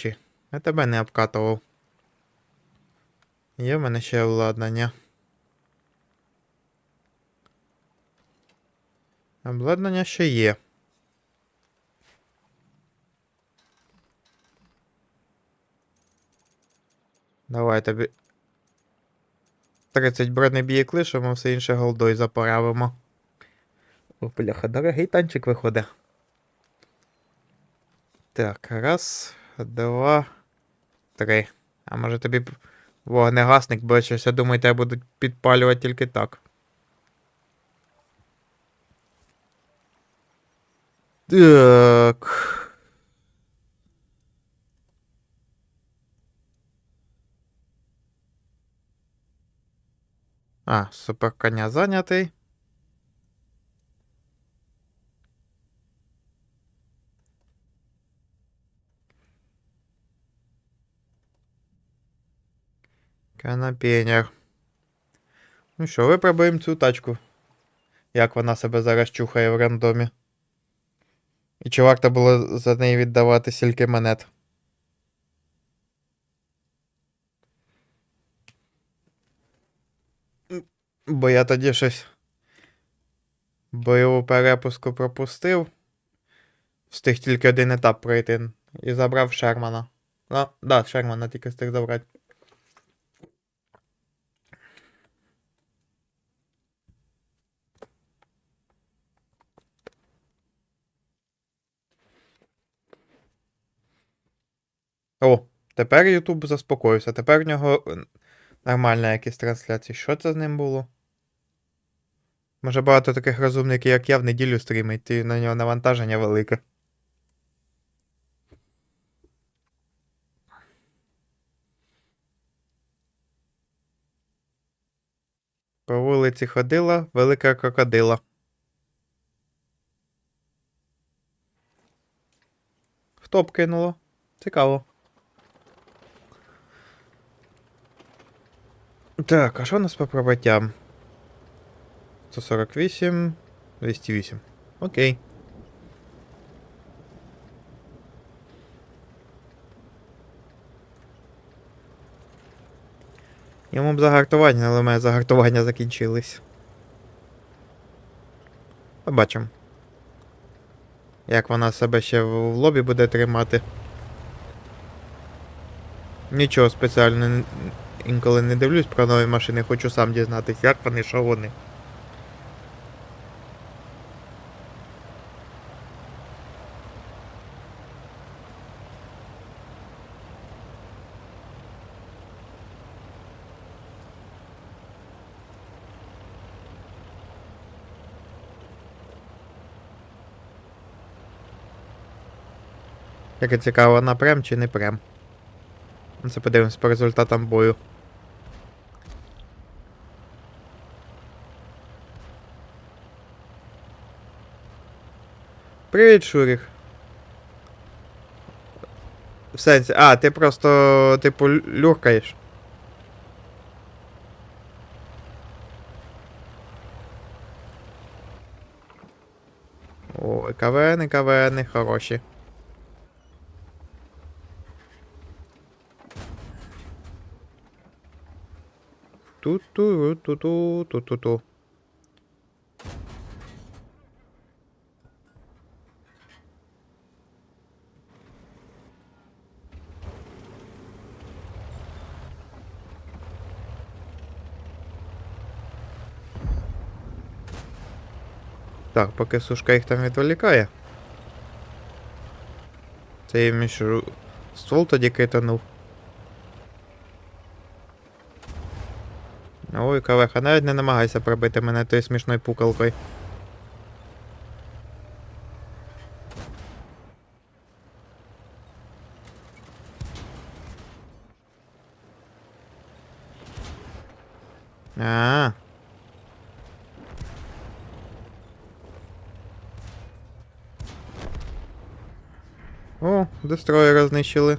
Чи? Я тебе не обкатував. Є в мене ще обладнання. Обладнання ще є. Давай тобі. 30 бронебійок лишимо, все інше голдой заправимо. О, бляха, дорогий танчик виходить. Так, раз, два, три. А може тобі вогнегасник, бо щось я думаю, тебе будуть підпалювати тільки так. Так. А, супер коня зайнятий. Канапенер. Ну що, випробуємо цю тачку. Як вона себе зараз чухає в рандомі. І чи варто було за неї віддавати стільки монет? Бо я тоді щось бойову перепуску пропустив. Встиг тільки один етап пройти. І забрав Шермана. А, да, Шермана тільки встиг забрати. О, тепер Ютуб заспокоївся. Тепер в нього е, нормальна якісь трансляції. Що це з ним було? Може багато таких розумників, як я, в неділю стрімить, і на нього навантаження велике. По вулиці ходила велика крокодила. Хто б кинуло? Цікаво. Так, а що у нас по пробиттям? 148, 208. Окей. Йому б загартування, але в мене загартування закінчились. Побачимо. Як вона себе ще в лобі буде тримати. Нічого спеціально інколи не дивлюсь про нові машини, хочу сам дізнатися, як вони, що вони. Яке цікаво, напрям чи не прям. Ну, Це подивимось по результатам бою. Привіт, Шурік. В сенсі. А, ти просто, типу, лю- люркаєш. Ой, кавени, кавени, хороші. Ту-ту-ту-ту-ту-ту-ту. Так, поки сушка їх там відволікає. Це я між ствол тоді китанув. Ой, кавеха, навіть не намагайся пробити мене тою смішною пукалкою. А. О, дестроєра знищили.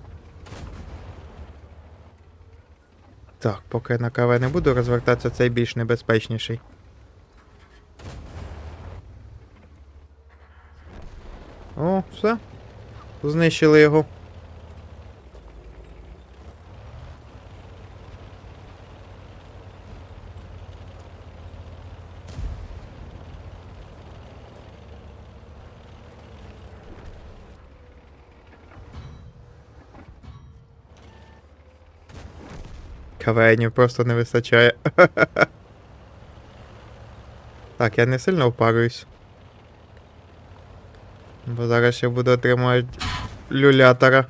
Так, поки на КВ не буду розвертатися, цей більш небезпечніший. О, все. Знищили його. КВНів просто не вистачає. Так, я не сильно впарююсь. Бо зараз ще буду отримувати люлятора.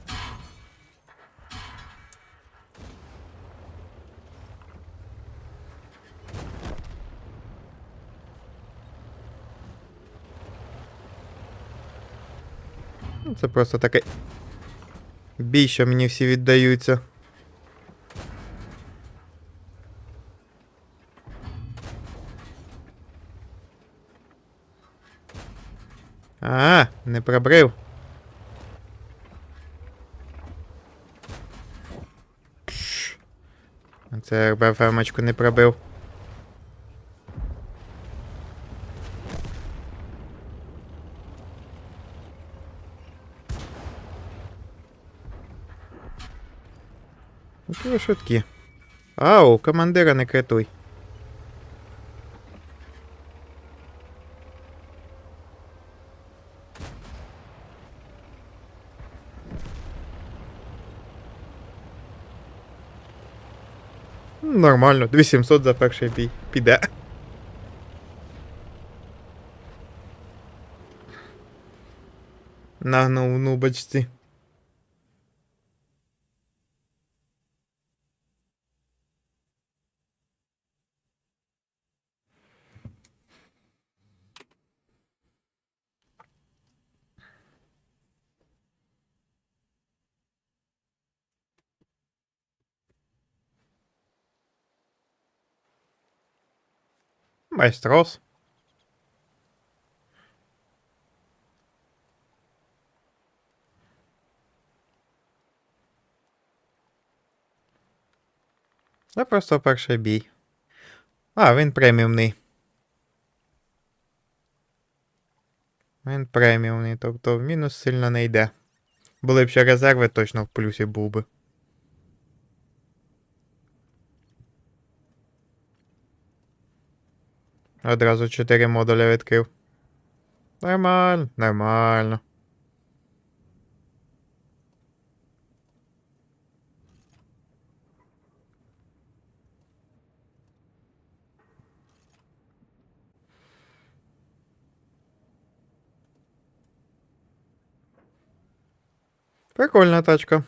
Ну, Це просто такий бій, що мені всі віддаються. А, не пробрив. Це РБФМочку не пробив. Які швидкі. Ау, командира не критуй. Нормально, 2700 за перший бій. Піде. Нагнув нубочці. Майстрос. Це просто перший бій. А, він преміумний. Він преміумний, тобто в мінус сильно не йде. Були б ще резерви, точно в плюсі був би. Одразу 4 модуля відкрив. Нормально, нормально. Прикольна тачка.